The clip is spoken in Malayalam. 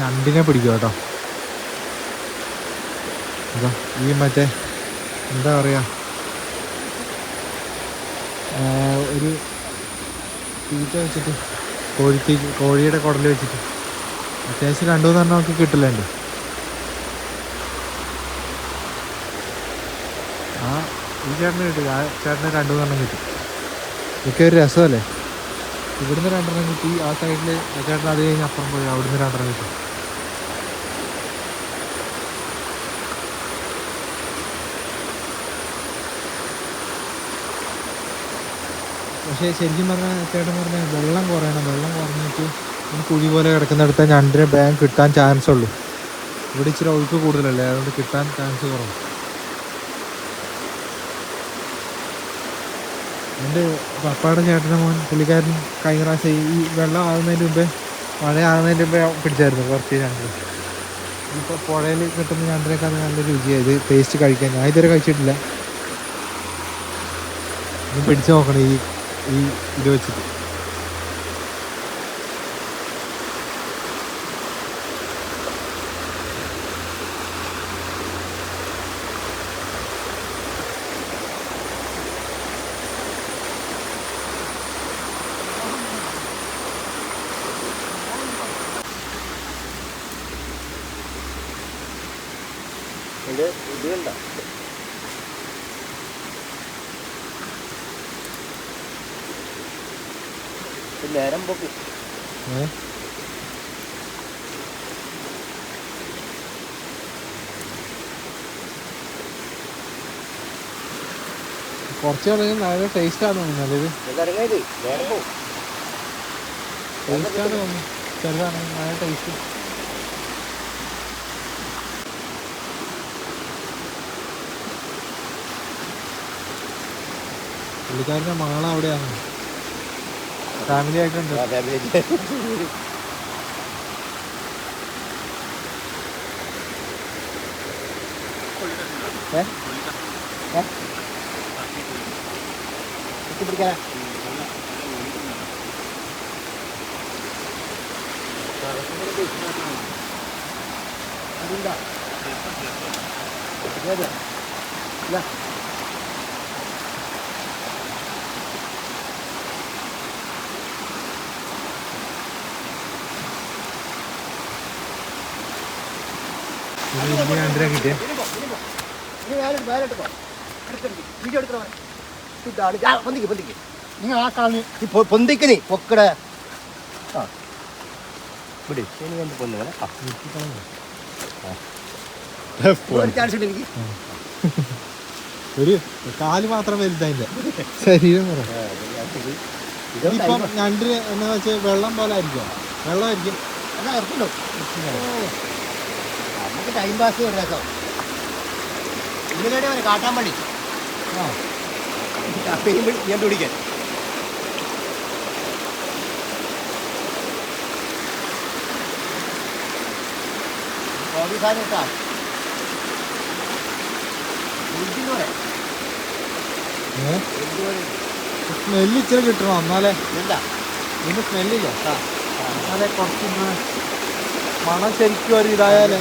ഞണ്ടിനെ പിടിക്കും കേട്ടോ. ഈ മറ്റേ എന്താ പറയാ? ഒരു തീറ്റ വെച്ചിട്ട് കോഴിത്തീ കോഴിയുടെ കുടൽ വെച്ചിട്ട്. അത്യാവശ്യം രണ്ടു മൂന്നെണ്ണം നമുക്ക് കിട്ടില്ലുണ്ട് ആ ഈ ചേട്ടന് കിട്ടി. ആ ചേട്ടന് രണ്ടു മൂന്നെണ്ണം കിട്ടി. ഒക്കെ ഒരു രസമല്ലേ? ഇവിടുന്ന് രണ്ടെണ്ണം കിട്ടി. ആ സൈഡിൽ ചേട്ടൻ അത് കഴിഞ്ഞ് അപ്പുറം പോയി. അവിടുന്ന് രണ്ടെണ്ണം കിട്ടി. പക്ഷേ ശരിക്കും പറഞ്ഞാൽ ചേട്ടൻ പറഞ്ഞ വെള്ളം കുറയണം. വെള്ളം കുറഞ്ഞിട്ട് കുഴി പോലെ കിടക്കുന്നിടത്ത് ഞണ്ടിന് ബാങ്ക് കിട്ടാൻ ചാൻസ് ഉള്ളൂ. ഇവിടെ ഇച്ചിരി ഒഴുക്ക് കൂടുതലല്ലേ? അതുകൊണ്ട് കിട്ടാൻ ചാൻസ് കുറവ്. എന്റെ പപ്പയുടെ ചേട്ടന്റെ മോൻ പുള്ളിക്കാരൻ കഴിഞ്ഞ പ്രാവശ്യം ഈ വെള്ളം ആകുന്നതിന് മുമ്പേ മഴ ആകുന്നതിന് മുമ്പേ പിടിച്ചായിരുന്നു കുറച്ച് ഞണ്ട് ഇപ്പോൾ പുഴയിൽ കിട്ടുന്ന ഞണ്ടിനേക്കാൾ നല്ല രുചിയായത് ടേസ്റ്റ് കഴിക്കാൻ. ഞാൻ ഇതുവരെ കഴിച്ചിട്ടില്ല. ഇനി പിടിച്ചു നോക്കണം ഈ ഈ ഇത് വെച്ചിട്ട്. ഇത് ഇത് കണ്ട. നേരം പൊക്കി? കുറച്ച് കളയും നല്ല ടേസ്റ്റ് ആണ് തോന്നുന്നത് ടേസ്റ്റ് ആണ് തോന്നുന്നു. ചെറുതാണ് നല്ല ടേസ്റ്റ് പുള്ളിക്കാരന്റെ മകള അവിടെയാണ്. ഫാമിലി ആയിട്ടുണ്ട്. പിടിക്കാനാ ഏത്? ഇല്ല. നിങ്ങൾ ആ കാണി പൊന്തിക്കണേ പൊക്കട. ആ. ഒരു കാൽ മാത്രം വലുതായില്ല? ശരീരം ഇപ്പം ഞണ്ടിന് എന്താ വെച്ചാൽ വെള്ളം പോലെ ആയിരിക്കും. വെള്ളമായിരിക്കും. ടൈം പാസ് ഒരു രസം. ഇന്നലെ വരെ കാട്ടാൻ പണി ആ. ഞാൻ പിടിക്കാൻ ഓഫീസാണ് കേട്ടാ സ്മെല്ല് ഇച്ചിരി കിട്ടണം എന്നാലേ. എന്താ? ഇതിന് സ്മെല്ലില്ല എന്നാലേ കുറച്ച് ഇങ്ങനെ മണം ശരിക്കും ഒരു ഇതായാലേ.